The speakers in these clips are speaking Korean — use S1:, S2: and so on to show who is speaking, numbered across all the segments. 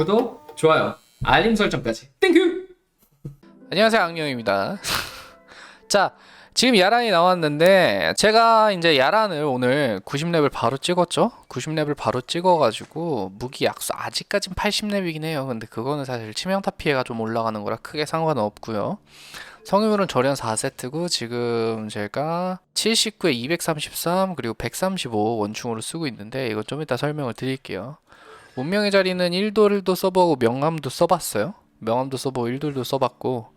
S1: 구독, 좋아요, 알림 설정까지. 땡큐!
S2: 안녕하세요 악령입니다. 자 지금 야란이 나왔는데 제가 이제 야란을 오늘 90렙을 바로 찍었죠? 90렙을 바로 찍어가지고 무기 약수 아직까진 80렙이긴 해요. 근데 그거는 사실 치명타 피해가 좀 올라가는 거라 크게 상관은 없고요. 성유물은 절연 4세트고 지금 제가 79에 233 그리고 135 원충으로 쓰고 있는데 이거 좀 이따 설명을 드릴게요 운명의 자리는 1돌도 써보고 명함도 써봤어요 명함도 써보고 1돌도 써봤고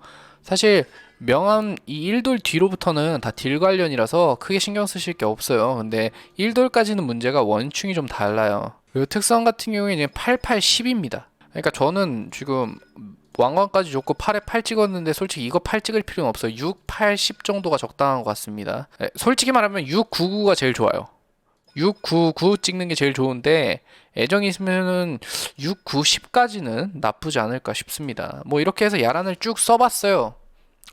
S2: 사실 명함 이 1돌 뒤로부터는 다 딜 관련이라서 크게 신경 쓰실 게 없어요. 근데 1돌까지는 문제가 원충이 좀 달라요. 그리고 특성 같은 경우에 이제 88, 10입니다. 그러니까 저는 지금 왕관까지 줬고 8에 8 찍었는데 솔직히 이거 8 찍을 필요는 없어요. 6, 8, 10 정도가 적당한 것 같습니다. 네, 솔직히 말하면 6, 9, 9가 제일 좋아요. 6, 9, 9 찍는 게 제일 좋은데 애정이 있으면은 6, 9, 10까지는 나쁘지 않을까 싶습니다. 뭐 이렇게 해서 야란을 쭉 써봤어요.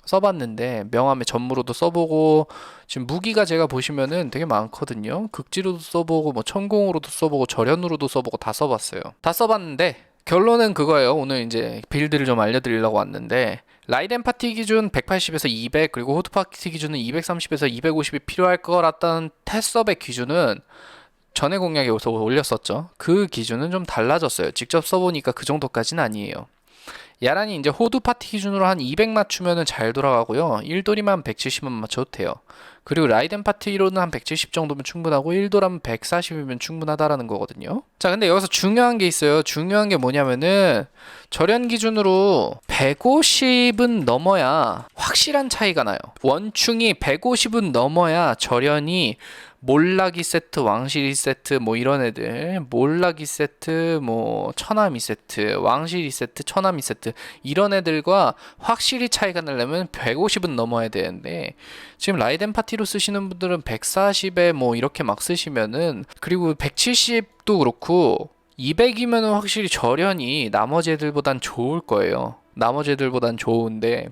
S2: 써봤는데 명함의 전무로도 써보고 지금 무기가 제가 보시면은 되게 많거든요. 극지로도 써보고 뭐 천공으로도 써보고 절연으로도 써보고 다 써봤어요. 다 써봤는데 결론은 그거예요. 오늘 이제 빌드를 좀 알려드리려고 왔는데 라이덴 파티 기준 180에서 200 그리고 호드 파티 기준은 230에서 250이 필요할 것 같다는 테스업의 기준은 전에 공략에서 올렸었죠. 그 기준은 좀 달라졌어요. 직접 써보니까 그 정도까지는 아니에요. 야란이 이제 호두 파티 기준으로 한 200 맞추면은 잘 돌아가고요. 1돌이만 170만 맞춰도 돼요. 그리고 라이덴 파티로는 한 170 정도면 충분하고 1돌하면 140이면 충분하다라는 거거든요. 자, 근데 여기서 중요한 게 있어요. 중요한 게 뭐냐면은 절연 기준으로 150은 넘어야 확실한 차이가 나요. 원충이 150은 넘어야 절연이 몰라기 세트, 왕실이 세트, 뭐 이런 애들, 몰라기 세트, 뭐 처남이 세트, 왕실이 세트, 처남이 세트 이런 애들과 확실히 차이가 나려면 150은 넘어야 되는데 지금 라이덴 파티로 쓰시는 분들은 140에 뭐 이렇게 막 쓰시면은 그리고 170도 그렇고 200이면은 확실히 절연이 나머지 애들보단 좋을 거예요. 나머지 애들보단 좋은데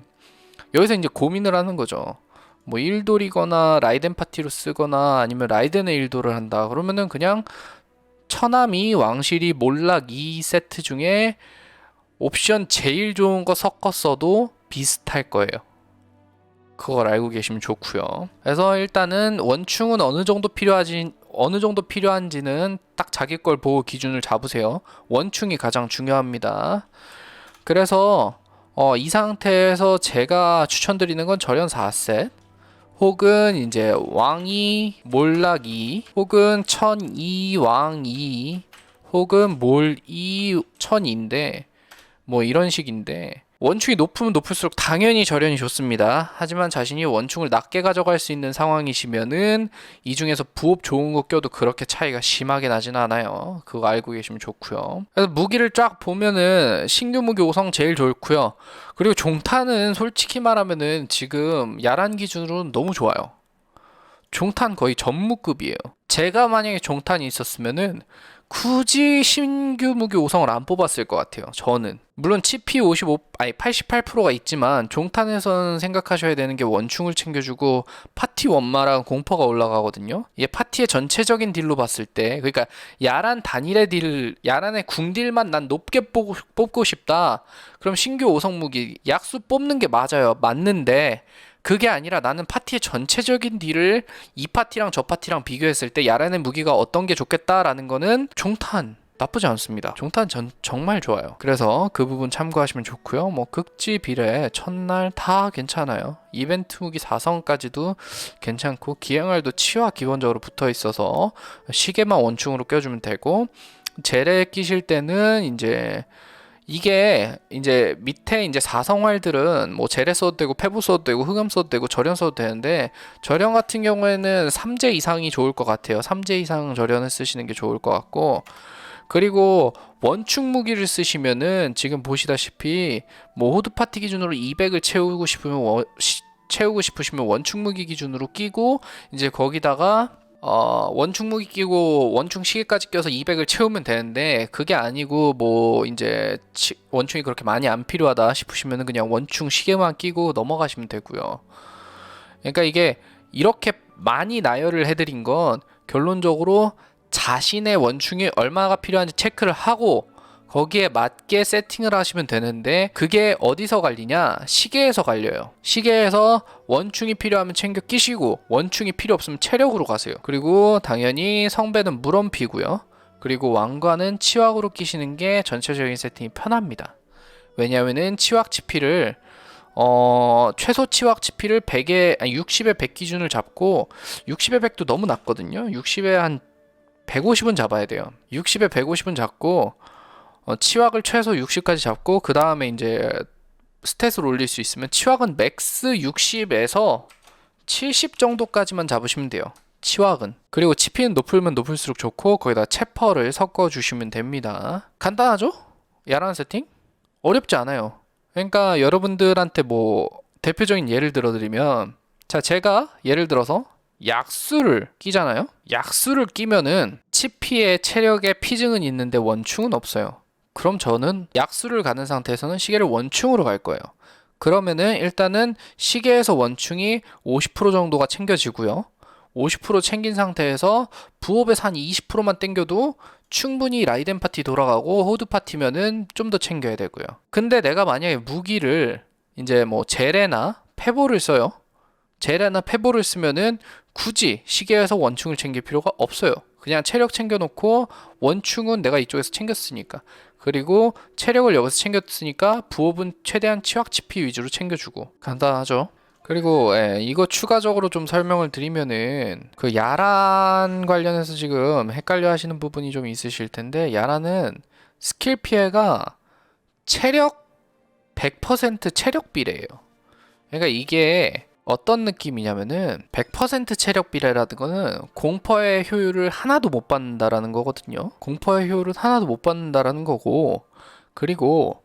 S2: 여기서 이제 고민을 하는 거죠. 뭐 1돌이거나 라이덴 파티로 쓰거나 아니면 라이덴의 1돌을 한다. 그러면은 그냥 처남이 왕실이 몰락 2세트 중에 옵션 제일 좋은 거 섞었어도 비슷할 거예요. 그걸 알고 계시면 좋고요. 그래서 일단은 원충은 어느 정도 필요하지 어느 정도 필요한지는 딱 자기 걸 보고 기준을 잡으세요. 원충이 가장 중요합니다. 그래서 어, 이 상태에서 제가 추천드리는 건 절연 4셋 혹은 이제 왕이 몰락이 혹은 천이 왕이 혹은 몰이 천인데 뭐 이런 식인데 원충이 높으면 높을수록 당연히 절연이 좋습니다. 하지만 자신이 원충을 낮게 가져갈 수 있는 상황이시면은 이 중에서 부업 좋은 거 껴도 그렇게 차이가 심하게 나진 않아요. 그거 알고 계시면 좋고요. 그래서 무기를 쫙 보면은 신규 무기 5성 제일 좋고요. 그리고 종탄은 솔직히 말하면은 지금 야란 기준으로는 너무 좋아요. 종탄 거의 전무급이에요. 제가 만약에 종탄이 있었으면은 굳이 신규 무기 5성을 안 뽑았을 것 같아요. 저는. 물론 치피 55 아니 88%가 있지만 종탄에서는 생각하셔야 되는 게 원충을 챙겨주고 파티 원마랑 공퍼가 올라가거든요. 이게 파티의 전체적인 딜로 봤을 때 그러니까 야란 단일의 딜, 야란의 궁딜만 난 높게 뽑고, 뽑고 싶다. 그럼 신규 5성 무기 약수 뽑는 게 맞아요. 맞는데 그게 아니라 나는 파티의 전체적인 딜을 이 파티랑 저 파티랑 비교했을 때 야란의 무기가 어떤 게 좋겠다라는 거는 종탄 나쁘지 않습니다. 종탄 전 정말 좋아요. 그래서 그 부분 참고하시면 좋고요. 뭐 극지 비례 첫날 다 괜찮아요. 이벤트 무기 4성까지도 괜찮고 기행알도 치와 기본적으로 붙어 있어서 시계만 원충으로 껴주면 되고 재래 끼실 때는 이제 이게 이제 밑에 이제 사성활들은 뭐 재래 써도 되고 폐부 써도 되고 흑염 써도 되고 절연 써도 되는데 절연 같은 경우에는 3제 이상이 좋을 것 같아요. 3제 이상 절연을 쓰시는 게 좋을 것 같고 그리고 원축 무기를 쓰시면은 지금 보시다시피 뭐 호드 파티 기준으로 200을 채우고 싶으면 원, 시, 채우고 싶으시면 원축 무기 기준으로 끼고 이제 거기다가 어, 원충 무기 끼고 원충 시계까지 껴서 200을 채우면 되는데 그게 아니고 뭐 이제 치, 원충이 그렇게 많이 안 필요하다 싶으시면은 그냥 원충 시계만 끼고 넘어가시면 되고요. 그러니까 이게 이렇게 많이 나열을 해드린 건 결론적으로 자신의 원충이 얼마가 필요한지 체크를 하고 거기에 맞게 세팅을 하시면 되는데 그게 어디서 갈리냐? 시계에서 갈려요. 시계에서 원충이 필요하면 챙겨 끼시고 원충이 필요 없으면 체력으로 가세요. 그리고 당연히 성배는 물원피고요. 그리고 왕관은 치왁으로 끼시는 게 전체적인 세팅이 편합니다. 왜냐하면은 치왁 치피를 어 최소 치왁 치피를 100에 아니 60에 100 기준을 잡고 60에 100도 너무 낮거든요. 60에 한 150은 잡아야 돼요. 60에 150은 잡고 어, 치왁을 최소 60까지 잡고 그 다음에 이제 스탯을 올릴 수 있으면 치왁은 맥스 60에서 70 정도까지만 잡으시면 돼요. 치왁은 그리고 치피는 높으면 높을수록 좋고 거기다 체퍼를 섞어 주시면 됩니다. 간단하죠? 야란 세팅? 어렵지 않아요. 그러니까 여러분들한테 뭐 대표적인 예를 들어드리면 자 제가 예를 들어서 약수를 끼잖아요. 약수를 끼면은 치피의 체력에 피증은 있는데 원충은 없어요. 그럼 저는 약수를 가는 상태에서는 시계를 원충으로 갈 거예요. 그러면은 일단은 시계에서 원충이 50% 정도가 챙겨지고요. 50% 챙긴 상태에서 부업에서 한 20%만 땡겨도 충분히 라이덴 파티 돌아가고 호드 파티면은 좀 더 챙겨야 되고요. 근데 내가 만약에 무기를 이제 뭐 제레나 페보를 써요. 제레나 페보를 쓰면은 굳이 시계에서 원충을 챙길 필요가 없어요. 그냥 체력 챙겨놓고 원충은 내가 이쪽에서 챙겼으니까 그리고 체력을 여기서 챙겼으니까 부업은 최대한 치확 치피 위주로 챙겨주고 간단하죠. 그리고 예, 이거 추가적으로 좀 설명을 드리면은 그 야란 관련해서 지금 헷갈려 하시는 부분이 좀 있으실 텐데 야란은 스킬 피해가 체력 100% 체력 비례예요. 그러니까 이게 어떤 느낌이냐면은 100% 체력 비례라는 거는 공퍼의 효율을 하나도 못 받는다라는 거거든요. 공퍼의 효율을 하나도 못 받는다라는 거고 그리고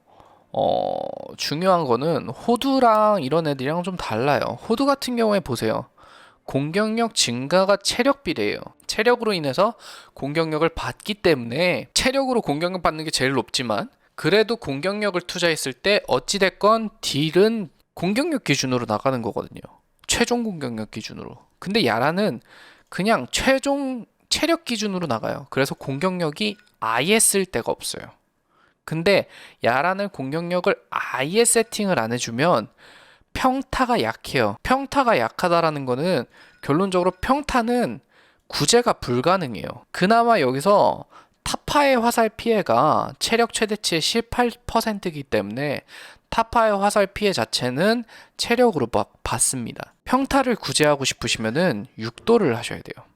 S2: 어 중요한 거는 호두랑 이런 애들이랑 좀 달라요. 호두 같은 경우에 보세요. 공격력 증가가 체력 비례예요. 체력으로 인해서 공격력을 받기 때문에 체력으로 공격력 받는 게 제일 높지만 그래도 공격력을 투자했을 때 어찌됐건 딜은 공격력 기준으로 나가는 거거든요. 최종 공격력 기준으로. 근데 야라는 그냥 최종 체력 기준으로 나가요. 그래서 공격력이 아예 쓸 데가 없어요. 근데 야라는 공격력을 아예 세팅을 안 해주면 평타가 약해요. 평타가 약하다라는 거는 결론적으로 평타는 구제가 불가능해요. 그나마 여기서 타파의 화살 피해가 체력 최대치의 18%이기 때문에 타파의 화살 피해 자체는 체력으로 막 받습니다. 평타를 구제하고 싶으시면은 6도를 하셔야 돼요.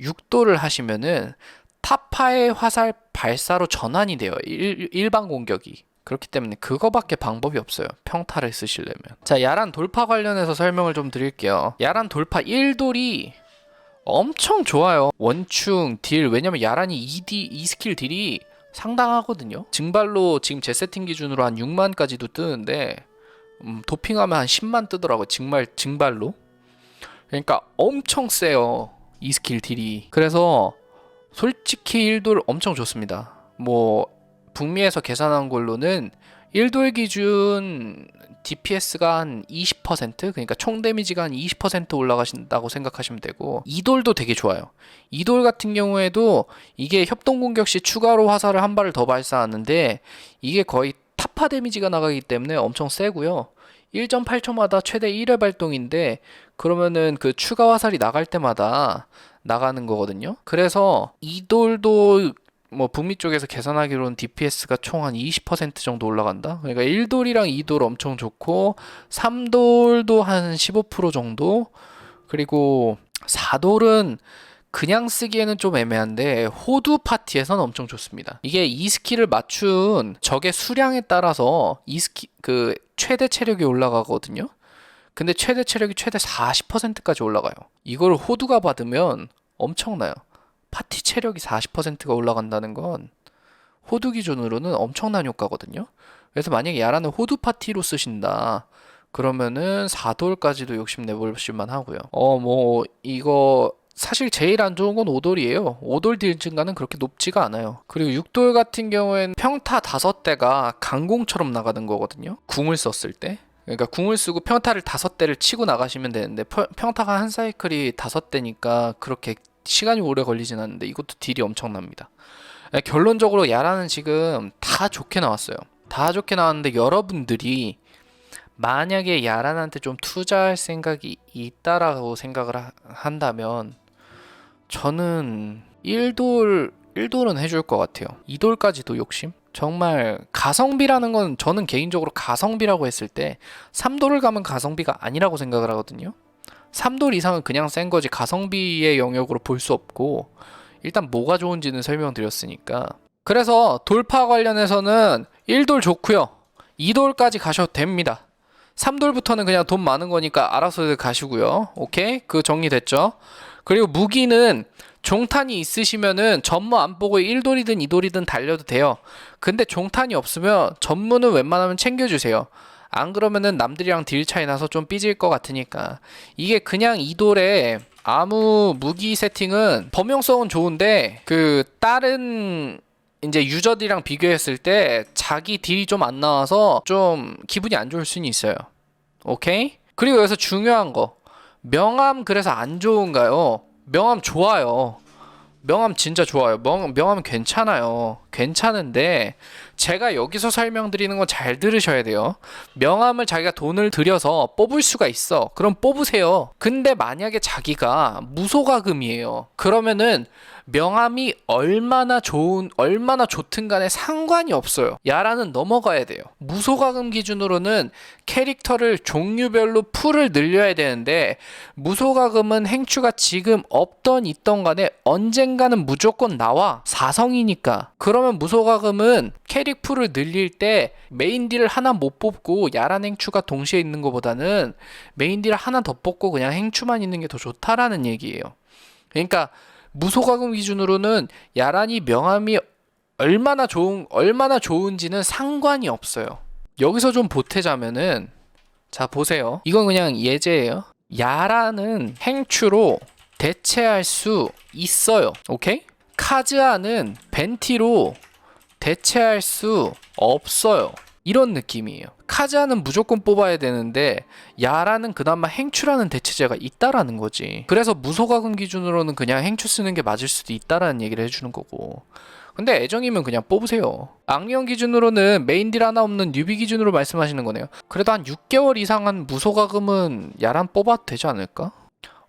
S2: 6도를 하시면은 타파의 화살 발사로 전환이 돼요. 일, 일반 공격이. 그렇기 때문에 그거밖에 방법이 없어요. 평타를 쓰시려면. 자, 야란 돌파 관련해서 설명을 좀 드릴게요. 야란 돌파 1돌이 엄청 좋아요. 원충, 딜. 왜냐면 야란이 2D, 2스킬 딜이 상당하거든요. 증발로 지금 제 세팅 기준으로 한 6만까지도 뜨는데 음, 도핑하면 한 10만 뜨더라고요. 증발, 증발로. 그러니까 엄청 세요. 이 스킬 딜이. 그래서 솔직히 1돌 엄청 좋습니다. 뭐 북미에서 계산한 걸로는 1돌 기준 DPS가 한 20% 그러니까 총 데미지가 한 20% 올라가신다고 생각하시면 되고 2돌도 되게 좋아요. 2돌 같은 경우에도 이게 협동 공격 시 추가로 화살을 한 발을 더 발사하는데 이게 거의 타파 데미지가 나가기 때문에 엄청 세고요. 1.8초마다 최대 1회 발동인데 그러면은 그 추가 화살이 나갈 때마다 나가는 거거든요. 그래서 이돌도 뭐 북미 쪽에서 계산하기로는 DPS가 총 한 20% 정도 올라간다. 그러니까 1돌이랑 2돌 엄청 좋고 3돌도 한 15% 정도 그리고 4돌은 그냥 쓰기에는 좀 애매한데 호두 파티에서는 엄청 좋습니다. 이게 이 스킬을 맞춘 적의 수량에 따라서 이 스킬 그 최대 체력이 올라가거든요. 근데 최대 체력이 최대 40%까지 올라가요. 이걸 호두가 받으면 엄청나요. 파티 체력이 40%가 올라간다는 건 호두 기준으로는 엄청난 효과거든요. 그래서 만약에 야라는 호두 파티로 쓰신다. 그러면은 4돌까지도 욕심내보실만 하고요. 어, 뭐, 이거, 사실 제일 안 좋은 건 5돌이에요. 5돌 딜 증가는 그렇게 높지가 않아요. 그리고 6돌 같은 경우에는 평타 5대가 강공처럼 나가는 거거든요. 궁을 썼을 때. 그러니까 궁을 쓰고 평타를 5대를 치고 나가시면 되는데 평- 평타가 한 사이클이 5대니까 그렇게 시간이 오래 걸리진 않는데 이것도 딜이 엄청납니다. 예, 결론적으로 야라는 지금 다 좋게 나왔어요. 다 좋게 나왔는데 여러분들이 만약에 야란한테 좀 투자할 생각이 있다라고 생각을 하- 한다면 저는 1돌 1돌은 해줄 것 같아요. 2돌까지도 욕심? 정말 가성비라는 건 저는 개인적으로 가성비라고 했을 때 3돌을 가면 가성비가 아니라고 생각을 하거든요. 3돌 이상은 그냥 센 거지 가성비의 영역으로 볼 수 없고 일단 뭐가 좋은지는 설명드렸으니까. 그래서 돌파 관련해서는 1돌 좋고요. 2돌까지 가셔도 됩니다. 3돌부터는 그냥 돈 많은 거니까 알아서 가시고요. 오케이? 그 정리됐죠? 그리고 무기는 종탄이 있으시면은 전무 안 보고 1돌이든 2돌이든 달려도 돼요. 근데 종탄이 없으면 전무는 웬만하면 챙겨주세요 안 그러면은 남들이랑 딜 차이 나서 좀 삐질 것 같으니까 이게 그냥 이 돌에 아무 무기 세팅은 범용성은 좋은데 그 다른 이제 유저들이랑 비교했을 때 자기 딜이 좀 안 나와서 좀 기분이 안 좋을 수는 있어요. 오케이? 그리고 여기서 중요한 거 명함 그래서 안 좋은가요? 명함 좋아요. 명함 진짜 좋아요. 명, 명함 괜찮아요. 괜찮은데 제가 여기서 설명드리는 건 잘 들으셔야 돼요. 명함을 자기가 돈을 들여서 뽑을 수가 있어. 그럼 뽑으세요. 근데 만약에 자기가 무소가금이에요. 그러면은 명함이 얼마나 좋은 얼마나 좋든 간에 상관이 없어요. 야라는 넘어가야 돼요. 무소가금 기준으로는 캐릭터를 종류별로 풀을 늘려야 되는데 무소가금은 행추가 지금 없던 있던 간에 언젠가는 무조건 나와. 사성이니까. 그러면 무소가금은 캐릭 풀을 늘릴 때 메인 딜을 하나 못 뽑고 야란 행추가 동시에 있는 것보다는 메인 딜을 하나 더 뽑고 그냥 행추만 있는 게 더 좋다라는 얘기예요. 그러니까 무소가금 기준으로는 야란이 명함이 얼마나 좋은 얼마나 좋은지는 상관이 없어요. 여기서 좀 보태자면은 자 보세요. 이건 그냥 예제예요. 야라는 행추로 대체할 수 있어요. 오케이? 카즈아는 벤티로 대체할 수 없어요. 이런 느낌이에요. 카즈아는 무조건 뽑아야 되는데 야라는 그나마 행추라는 대체제가 있다라는 거지. 그래서 무소가금 기준으로는 그냥 행추 쓰는 게 맞을 수도 있다라는 얘기를 해주는 거고. 근데 애정이면 그냥 뽑으세요. 악령 기준으로는 메인 딜 하나 없는 뉴비 기준으로 말씀하시는 거네요. 그래도 한 6개월 이상 한 무소가금은 야란 뽑아도 되지 않을까?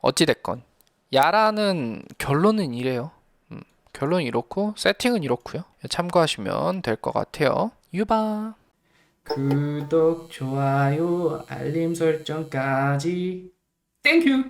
S2: 어찌됐건 야라는 결론은 이래요. 음, 결론은 이렇고 세팅은 이렇고요. 참고하시면 될 것 같아요. 유바.
S1: 구독, 좋아요, 알림 설정까지 땡큐